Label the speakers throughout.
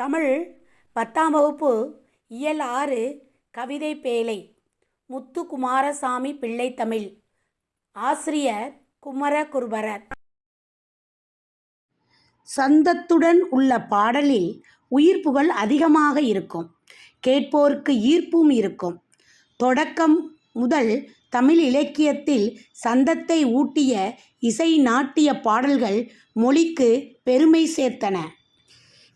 Speaker 1: தமிழ் பத்தாம் வகுப்பு இயல் ஆறு கவிதை பேழை முத்து குமாரசாமி பிள்ளை தமிழ் ஆசிரியர் குமரகுருபரர். சந்தத்துடன் உள்ள பாடலில் உயிர்ப்புகள் அதிகமாக இருக்கும். கேட்போருக்கு ஈர்ப்பும் இருக்கும். தொடக்கம் முதல் தமிழ் இலக்கியத்தில் சந்தத்தை ஊட்டிய இசை நாட்டிய பாடல்கள் மொழிக்கு பெருமை சேர்த்தன.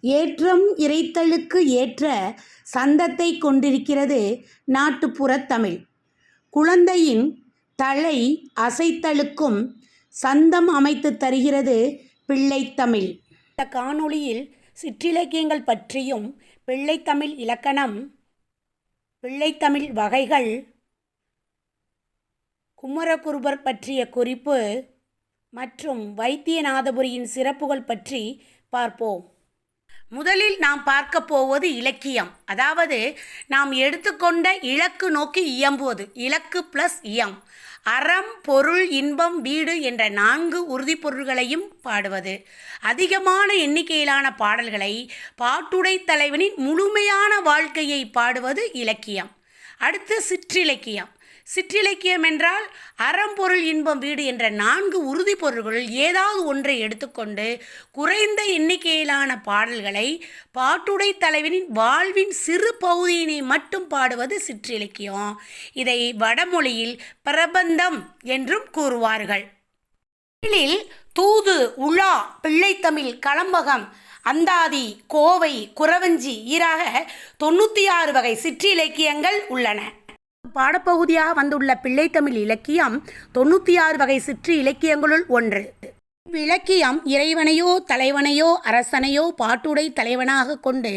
Speaker 1: ஏற்றம் இறைத்தலுக்கு ஏற்ற சந்தத்தை கொண்டிருக்கிறது நாட்டுப்புறத் தமிழ். குழந்தையின் தலை அசைத்தலுக்கும் சந்தம் அமைத்து தருகிறது பிள்ளைத்தமிழ் இந்த காணொளியில் சிற்றிலக்கியங்கள் பற்றியும் பிள்ளைத்தமிழ் இலக்கணம் பிள்ளைத்தமிழ் வகைகள் குமரகுருபர் பற்றிய குறிப்பு மற்றும் வைத்தியநாதபுரியின் சிறப்புகள் பற்றி பார்ப்போம். முதலில் நாம் பார்க்க போவது இலக்கியம். அதாவது நாம் எடுத்துக்கொண்ட இலக்கு நோக்கி இயம்புவது. இலக்கு ப்ளஸ் இயம். அறம் பொருள் இன்பம் வீடு என்ற நான்கு உறுதிப்பொருள்களையும் பாடுவது. அதிகமான எண்ணிக்கையிலான பாடல்களை பாட்டுடை தலைவனின் முழுமையான வாழ்க்கையை பாடுவது இலக்கியம். அடுத்து சிற்றிலக்கியம். சிற்றிலக்கியம் என்றால் அறம்பொருள் இன்பம் வீடு என்ற நான்கு உறுதி பொருள்கள் ஏதாவது ஒன்றை எடுத்துக்கொண்டு குறைந்த எண்ணிக்கையிலான பாடல்களை பாட்டுடை தலைவனின் வாழ்வின் சிறு பகுதியினை மட்டும் பாடுவது சிற்றிலக்கியம். இதை வடமொழியில் பிரபந்தம் என்றும் கூறுவார்கள். தமிழில் தூது உலா பிள்ளைத்தமிழ் களம்பகம் அந்தாதி கோவை குறவஞ்சி ஈராக தொண்ணூற்றி ஆறு வகை சிற்றிலக்கியங்கள் உள்ளன. பாடப்பகுதியாக வந்துள்ள பிள்ளைத்தமிழ் இலக்கியம் தொண்ணூற்றி ஆறு வகை சிற்று இலக்கியங்களுள் ஒன்று. இலக்கியம் இறைவனையோ தலைவனையோ அரசனையோ பாட்டுடை தலைவனாக கொண்டு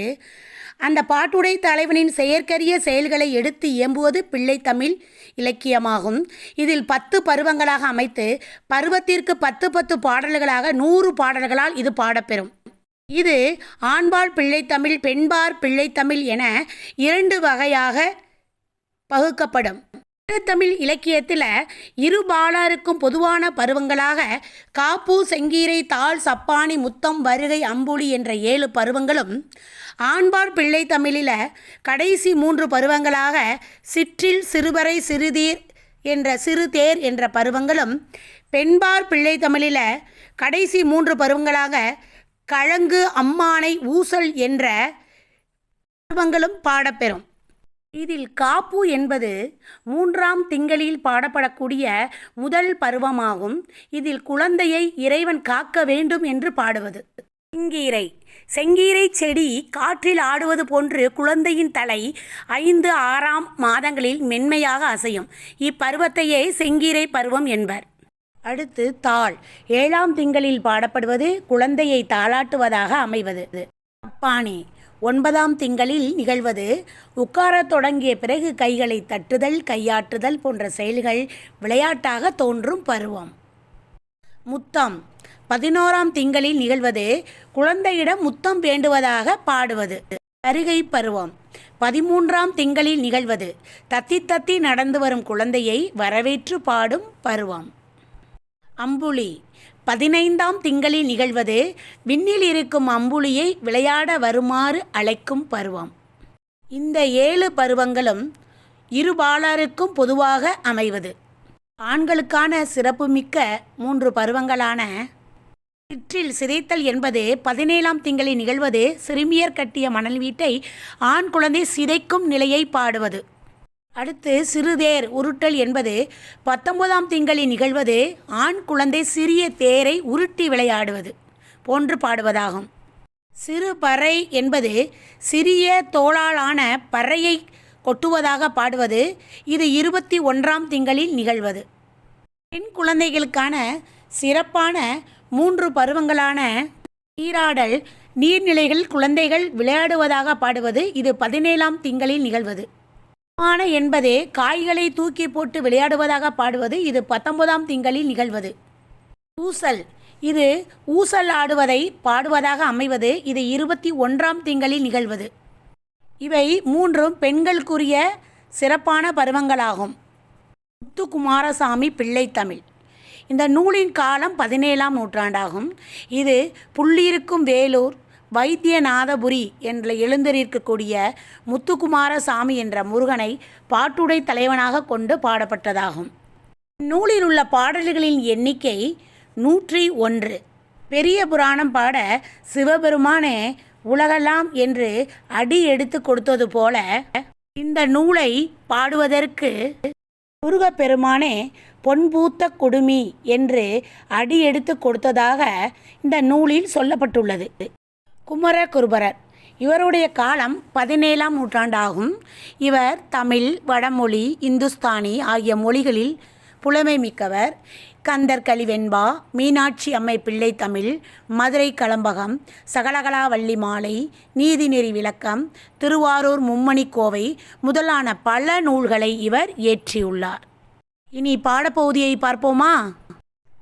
Speaker 1: அந்த பாட்டுடை தலைவனின் செயற்கரிய செயல்களை எடுத்து இயம்புவது பிள்ளைத்தமிழ் இலக்கியமாகும். இதில் பத்து பருவங்களாக அமைத்து பருவத்திற்கு பத்து பத்து பாடல்களாக நூறு பாடல்களால் இது பாடப்பெறும். இது ஆண்பால் பிள்ளைத்தமிழ் பெண்பார் பிள்ளைத்தமிழ் என இரண்டு வகையாக பகுக்கப்படும். தமிழ் இலக்கியத்தில் இரு பாலாருக்கும் பொதுவான பருவங்களாக காப்பு செங்கீரை தாள் சப்பானி முத்தம் வருகை அம்புலி என்ற ஏழு பருவங்களும் ஆண்பார் பிள்ளை தமிழில் கடைசி மூன்று பருவங்களாக சிற்றில் சிறுவரை சிறுதீர் என்ற சிறுதேர் என்ற பருவங்களும் பெண்பார் பிள்ளை தமிழில் கடைசி மூன்று பருவங்களாக கழங்கு அம்மானை ஊசல் என்ற பருவங்களும் பாடப்பெறும். இதில் காப்பு என்பது மூன்றாம் திங்களில் பாடப்படக்கூடிய முதல் பருவமாகும். இதில் குழந்தையை இறைவன் காக்க வேண்டும் என்று பாடுவது. செங்கீரை. செங்கீரை செடி காற்றில் ஆடுவது போன்று குழந்தையின் தலை ஐந்து ஆறாம் மாதங்களில் மென்மையாக அசையும். இப்பருவத்தையே செங்கீரை பருவம் என்பர். அடுத்து தாள். ஏழாம் திங்களில் பாடப்படுவது குழந்தையை தாளாட்டுவதாக அமைவது. அப்பானி ஒன்பதாம் திங்களில் நிகழ்வது. உட்காரத் தொடங்கிய பிறகு கைகளை தட்டுதல் கையாட்டுதல் போன்ற செயல்கள் விளையாட்டாக தோன்றும் பருவம். முத்தம். பதினோராம் திங்களில் நிகழ்வது குழந்தையிடம் முத்தம் வேண்டுவதாக பாடுவது. வருகை பருவம். பதிமூன்றாம் திங்களில் நிகழ்வது தத்தி தத்தி நடந்து வரும் குழந்தையை வரவேற்று பாடும் பருவம். அம்புலி. பதினைந்தாம் திங்களில் நிகழ்வது விண்ணில் இருக்கும் அம்புலியை விளையாட வருமாறு அழைக்கும் பருவம். இந்த ஏழு பருவங்களும் இருபாலருக்கும் பொதுவாக அமைவது. ஆண்களுக்கான சிறப்புமிக்க மூன்று பருவங்களான சிற்றில் சிதைத்தல் என்பது பதினேழாம் திங்களில் நிகழ்வது சிறுமியர் கட்டிய மணல் வீட்டை ஆண் குழந்தை சிதைக்கும் நிலையை பாடுவது. அடுத்து சிறுதேர் உருட்டல் என்பது பத்தொன்பதாம் திங்களில் நிகழ்வது. ஆண் குழந்தை சிறிய தேரை உருட்டி விளையாடுவது போன்று பாடுவதாகும். சிறு பறை என்பது சிறிய தோளாலான பறையை கொட்டுவதாக பாடுவது. இது இருபத்தி ஒன்றாம் திங்களில் நிகழ்வது. பெண் குழந்தைகளுக்கான சிறப்பான மூன்று பருவங்களான நீராடல் நீர்நிலைகள் குழந்தைகள் விளையாடுவதாக பாடுவது. இது பதினேழாம் திங்களில் நிகழ்வது. ஆன என்பதே காய்களை தூக்கி போட்டு விளையாடுவதாக பாடுவது இது பத்தொன்பதாம் திங்களில் நிகழ்வது. ஊசல். இது ஊசல் ஆடுவதை பாடுவதாக அமைவது இது இருபத்தி ஒன்றாம் திங்களில் நிகழ்வது. இவை மூன்றும் பெண்களுக்குரிய சிறப்பான பருவங்களாகும். முத்துக்குமாரசாமி பிள்ளை தமிழ். இந்த நூலின் காலம் பதினேழாம் நூற்றாண்டாகும். இது புள்ளியிருக்கும் வேலூர் வைத்தியநாதபுரி என்ற எழுந்தரிக்கக்கூடிய முத்துக்குமாரசாமி என்ற முருகனை பாட்டுடை தலைவனாக கொண்டு பாடப்பட்டதாகும். இந்நூலில் உள்ள பாடல்களின் எண்ணிக்கை நூற்றி ஒன்று. பெரிய புராணம் பாட சிவபெருமானே உலகலாம் என்று அடி எடுத்து கொடுத்தது போல இந்த நூலை பாடுவதற்கு முருகப்பெருமானே பொன்பூத்த குடுமி என்று அடி எடுத்து கொடுத்ததாக இந்த நூலில் சொல்லப்பட்டுள்ளது. குமர குருபரர். இவருடைய காலம் பதினேழாம் நூற்றாண்டாகும். இவர் தமிழ் வடமொழி இந்துஸ்தானி ஆகிய மொழிகளில் புலமை மிக்கவர். கந்தர் கலிவெண்பா மீனாட்சி அம்மை பிள்ளை தமிழ் மதுரை களம்பகம் சகலகலாவள்ளி மாலை நீதிநெறி விளக்கம் திருவாரூர் மும்மணி கோவை முதலான பல நூல்களை இவர் இயற்றியுள்ளார். இனி பாடப்பகுதியை பார்ப்போமா?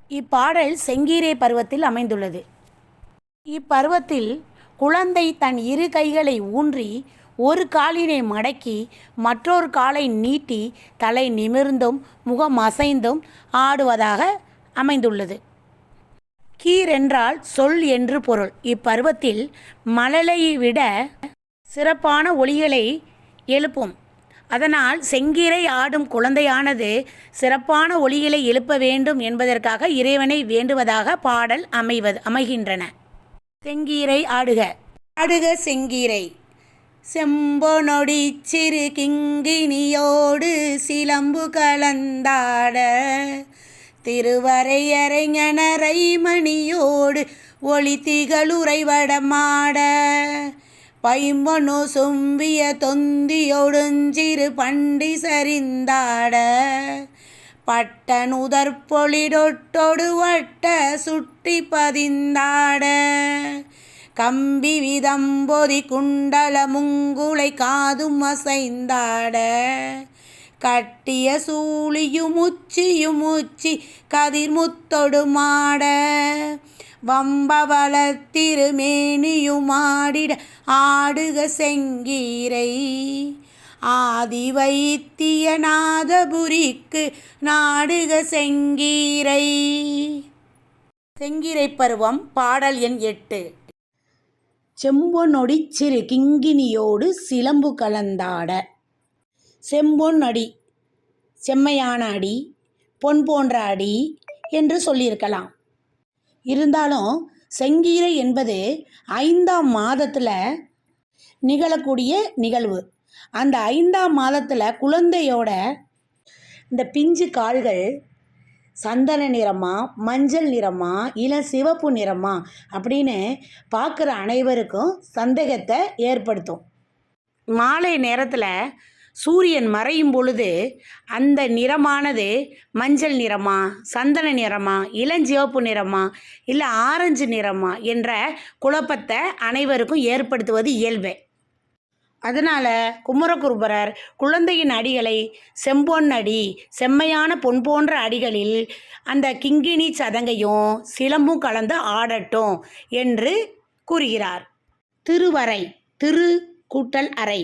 Speaker 1: இப்பாடல் செங்கீரை பருவத்தில் அமைந்துள்ளது. இப்பருவத்தில் குழந்தை தன் இரு கைகளை ஊன்றி ஒரு காலினை மடக்கி மற்றொரு காலை நீட்டி தலை நிமிர்ந்தும் முகம் அசைந்தும் ஆடுவதாக அமைந்துள்ளது. கீர் என்றால் சொல் என்று பொருள். இப்பருவத்தில் மழலையை விட சிறப்பான ஒளிகளை எழுப்பும். அதனால் செங்கீரை ஆடும் குழந்தையானது சிறப்பான ஒளிகளை எழுப்ப வேண்டும் என்பதற்காக இறைவனை வேண்டுவதாக பாடல் அமைவது அமைகின்றன. செங்கீரை ஆடுக. ஆடுக செங்கீரை. செம்பொனொடி சிறு கிங்கினியோடு சிலம்பு கலந்தாட. திருவரையறைஞனரை மணியோடு ஒளி திகழுறைவடமாட பைம்பொனு சும்பிய தொந்தியொடுஞ்சிறு பண்டி சரிந்தாட பட்டனுதற்பொழிடொட்டொடு வட்ட சுட்டி பதிந்தாட. கம்பி விதம்பொதி குண்டல முங்குளை காதும் அசைந்தாட. கட்டிய சூழியும் உச்சியும் உச்சி கதிர்முத்தொடு மாட. வம்பவள திருமேனியுமாடிட ஆடுக செங்கீரை. ஆதி வைத்தியநாதபுரிக்கு நாடுக செங்கீரை. செங்கீரை பருவம் பாடல் எண் எட்டு. செம்பொன்னொடி சிறு கிங்கினியோடு சிலம்பு கலந்தாட. செம்பொன் அடி செம்மையான அடி பொன் போன்ற அடி என்று சொல்லியிருக்கலாம். இருந்தாலும் செங்கீரை என்பது ஐந்தாம் மாதத்தில் நிகழக்கூடிய நிகழ்வு. அந்த ஐந்தாம் மாதத்தில் குழந்தையோட இந்த பிஞ்சு கால்கள் சந்தன நிறமா மஞ்சள் நிறமா இளம் சிவப்பு நிறமா அப்படின்னு பார்க்குற அனைவருக்கும் சந்தேகத்தை ஏற்படுத்தும். மாலை நேரத்தில் சூரியன் மறையும் பொழுது அந்த நிறமானது மஞ்சள் நிறமா சந்தன நிறமா இளஞ்சிவப்பு நிறமா இல்லை ஆரஞ்சு நிறமா என்ற குழப்பத்தை அனைவருக்கும் ஏற்படுத்துவது இயல்பே. அதனால் குமரகுருபரர் குழந்தையின் அடிகளை செம்பொன் அடி செம்மையான பொன் போன்ற அடிகளில் அந்த கிங்கிணி சதங்கையும் சிலம்பும் கலந்து ஆடட்டும் என்று கூறுகிறார். திருவரை திரு கூட்டல் அறை.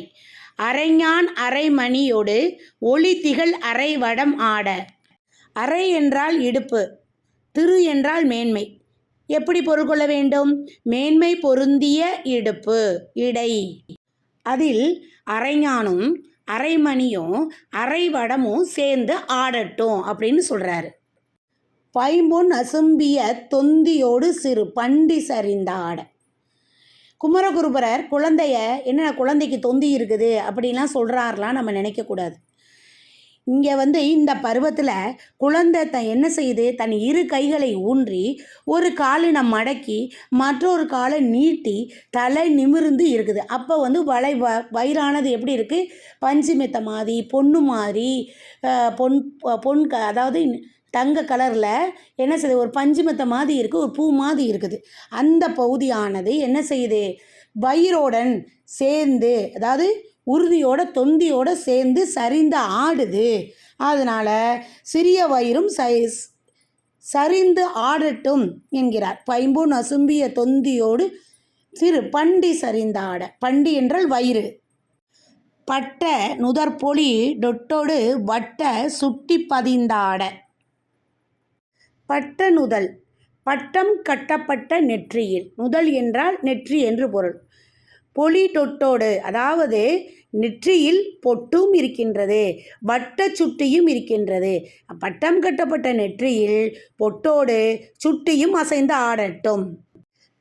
Speaker 1: அரைஞான் அரைமணியோடு ஒளி திகழ் அரை வடம் ஆட. அரை என்றால் இடுப்பு திரு என்றால் மேன்மை. எப்படி பொருள் கொள்ள வேண்டும்? மேன்மை பொருந்திய இடுப்பு இடை. அதில் அரைஞானும் அரைமணியும் அரைவடமும் சேர்ந்து ஆடட்டும் அப்படின்னு சொல்கிறாரு பைம்பொன் அசும்பிய தொந்தியோடு சிறு பண்டி சரிந்த ஆட. குமரகுருபரர் குழந்தைய என்ன குழந்தைக்கு தொந்தி இருக்குது அப்படின்லாம் சொல்கிறாருலாம் நம்ம நினைக்கக்கூடாது இங்கே வந்து இந்த பருவத்தில் குழந்தை த என்ன செய்யுது தன் இரு கைகளை ஊன்றி ஒரு காலினை மடக்கி மற்றொரு காலை நீட்டி தலை நிமிர்ந்து இருக்குது. அப்போ வந்து வளை வ வயிறானது எப்படி இருக்குது பஞ்சு மெத்த மாதிரி பொண்ணு மாதிரி பொன் பொன் க அதாவது தங்க கலரில் என்ன செய்யுது ஒரு பஞ்சு மெத்த மாதிரி இருக்குது ஒரு பூ மாதிரி இருக்குது. அந்த பகுதியானது என்ன செய்யுது வயிறோடன் சேர்ந்து அதாவது உறுதியோட தொந்தியோட சேர்ந்து சரிந்து ஆடுது. அதனால் சிறிய வயிறும் சைஸ் சரிந்து ஆடட்டும் என்கிறார். பைம்பொன் அசும்பிய தொந்தியோடு சிறு பண்டி சரிந்தாட பண்டி என்றால் வயிறு. பட்ட நுதற்பொலி டொட்டோடு வட்ட சுட்டி பதிந்தாட பட்ட நுதல். பட்டம் கட்டப்பட்ட நெற்றியில். நுதல் என்றால் நெற்றி என்று பொருள். பொலி தொட்டோடு அதாவது நெற்றியில் பொட்டும் இருக்கின்றது வட்ட சுட்டியும் இருக்கின்றது. பட்டம் கட்டப்பட்ட நெற்றியில் பொட்டோடு சுட்டியும் அசைந்து ஆடட்டும்.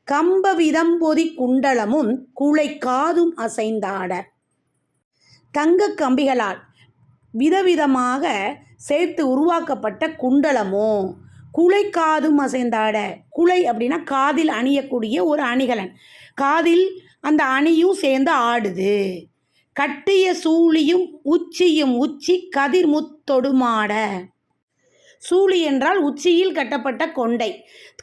Speaker 1: கம்ப விதம்பொதி குண்டலமும் குளை காதும் அசைந்தாட தங்க கம்பிகளால் விதவிதமாக சேர்த்து உருவாக்கப்பட்ட குண்டலமோ குலை காதும் அசைந்தாட குலை அப்படின்னா காதில் அணியக்கூடிய ஒரு அணிகலன். காதில் அந்த அணியும் சேர்ந்து ஆடுது. கட்டிய சூழியும் உச்சியும் உச்சி கதிர்முத்தொடுமாட சூழி என்றால் உச்சியில் கட்டப்பட்ட கொண்டை.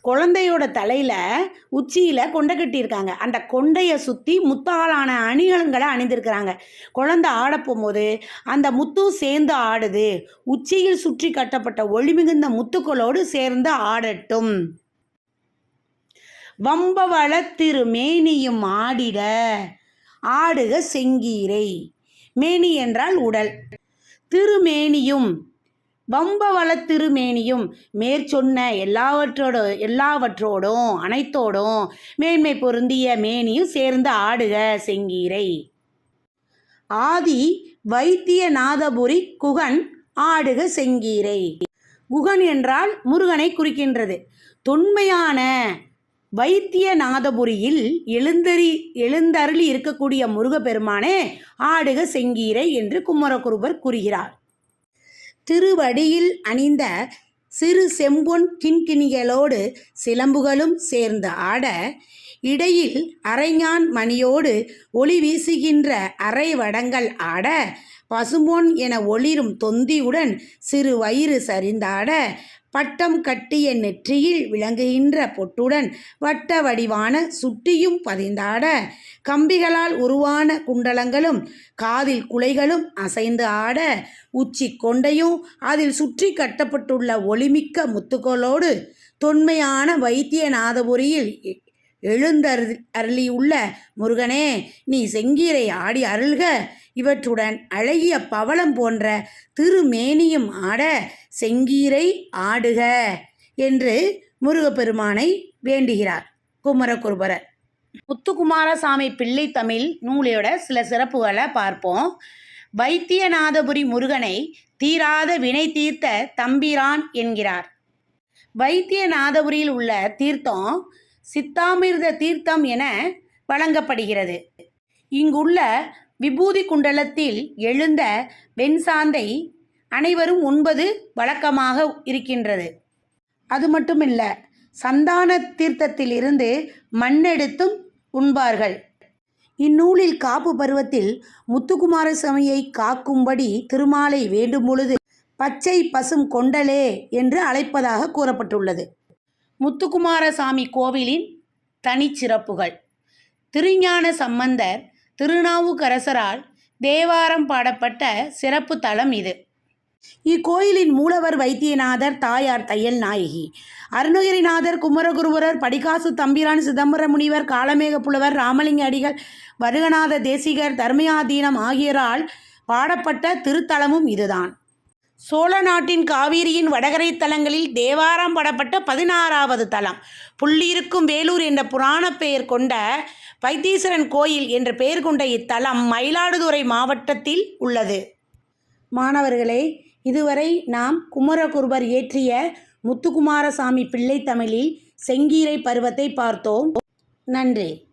Speaker 1: குழந்தையோட தலையில் உச்சியில் கொண்டை கட்டியிருக்காங்க. அந்த கொண்டையை சுற்றி முத்தாலான அணிகலன்களை அணிந்திருக்கிறாங்க. குழந்தை ஆட போகும்போது அந்த முத்தும் சேர்ந்து ஆடுது. உச்சியில் சுற்றி கட்டப்பட்ட ஒளிமிகுந்த முத்துக்களோடு சேர்ந்து ஆடட்டும். வம்பவளத்திரு மேனியும் ஆடிட ஆடுக செங்கீரை. மேனி என்றால் உடல். திருமேனியும் வம்பவள திருமேனியும் மேற்சொன்ன எல்லாவற்றோட எல்லாவற்றோடும் அனைத்தோடும் மேன்மை பொருந்திய மேனியும் சேர்ந்து ஆடுக செங்கீரை. ஆதி வைத்தியநாதபுரி குகன் ஆடுக செங்கீரை. குகன் என்றால் முருகனை குறிக்கின்றது. தொன்மையான வைத்தியநாதபுரியில் எழுந்தறி எழுந்தருளி இருக்கக்கூடிய முருகப்பெருமானே ஆடுக செங்கீரை என்று குமரகுருபர் கூறுகிறார். திருவடியில் அணிந்த சிறு செம்பொன் கிண்கிணிகளோடு சிலம்புகளும் சேர்ந்து ஆட இடையில் அரைஞான் மணியோடு ஒளி வீசுகின்ற அரை வடங்கள் ஆட பசும்பொன் என ஒளிரும் தொந்தியுடன் சிறு வயிறு சரிந்தாட பட்டம் கட்டிய நெற்றியில் விளங்குகின்ற பொட்டுடன் வட்ட வடிவான சுட்டியும் பதிந்தாட. கம்பிகளால் உருவான குண்டலங்களும் காதில் குலைகளும் அசைந்து ஆட. உச்சி கொண்டையும் அதில் சுற்றி கட்டப்பட்டுள்ள ஒளிமிக்க முத்துக்களோடு தொன்மையான வைத்தியநாதபுரியில் எழுந்தரு அருளியுள்ள முருகனே நீ செங்கீரை ஆடி அருள்க. இவற்றுடன் அழகிய பவளம் போன்ற திருமேனியும் ஆட செங்கீரை ஆடுக என்று முருகப்பெருமானை வேண்டுகிறார் குமரகுருபரர். முத்துக்குமாரசாமி பிள்ளை தமிழ் நூலையோட சில சிறப்புகளை பார்ப்போம். வைத்தியநாதபுரி முருகனை தீராத வினை தீர்த்த தம்பிரான் என்கிறார். வைத்தியநாதபுரியில் உள்ள தீர்த்தம் சித்தாமிர்த தீர்த்தம் என வழங்கப்படுகிறது. இங்குள்ள விபூதி குண்டலத்தில் எழுந்த வெண்சாந்தை அனைவரும் உண்பது வழக்கமாக இருக்கின்றது. அது மட்டுமில்ல சந்தான தீர்த்தத்திலிருந்து மண்ணெடுத்தும் உண்பார்கள். இந்நூலில் காப்பு பருவத்தில் முத்துக்குமாரசாமியை காக்கும்படி திருமாலை வேண்டும் பொழுது பச்சை பசும் கொண்டலே என்று அழைப்பதாக கூறப்பட்டுள்ளது. முத்துக்குமாரசாமி கோவிலின் தனிச்சிறப்புகள். திருஞான சம்பந்தர் திருநாவுக்கரசரால் தேவாரம் பாடப்பட்ட சிறப்பு தலம் இது. இக்கோயிலின் மூலவர் வைத்தியநாதர் தாயார் தையல் நாயகி. அருணகிரிநாதர் குமரகுருவரர் படிகாசு தம்பிரான் சிதம்பர முனிவர் காலமேக புலவர் ராமலிங்க அடிகள் வருகநாத தேசிகர் தர்மயாதீனம் ஆகியோரால் பாடப்பட்ட திருத்தலமும் இதுதான். சோழ நாட்டின் காவிரியின் வடகரை தலங்களில் தேவாரம் படப்பட்ட பதினாறாவது தலம். புள்ளியிருக்கும் வேலூர் என்ற புராணப் பெயர் கொண்ட வைத்தீஸ்வரன் கோயில் என்ற பெயர் கொண்ட இத்தலம் மயிலாடுதுறை மாவட்டத்தில் உள்ளது. மாணவர்களே இதுவரை நாம் குமரகுருபர் இயற்றிய முத்துக்குமாரசாமி பிள்ளை தமிழில் செங்கீரை பருவத்தை பார்த்தோம். நன்றி.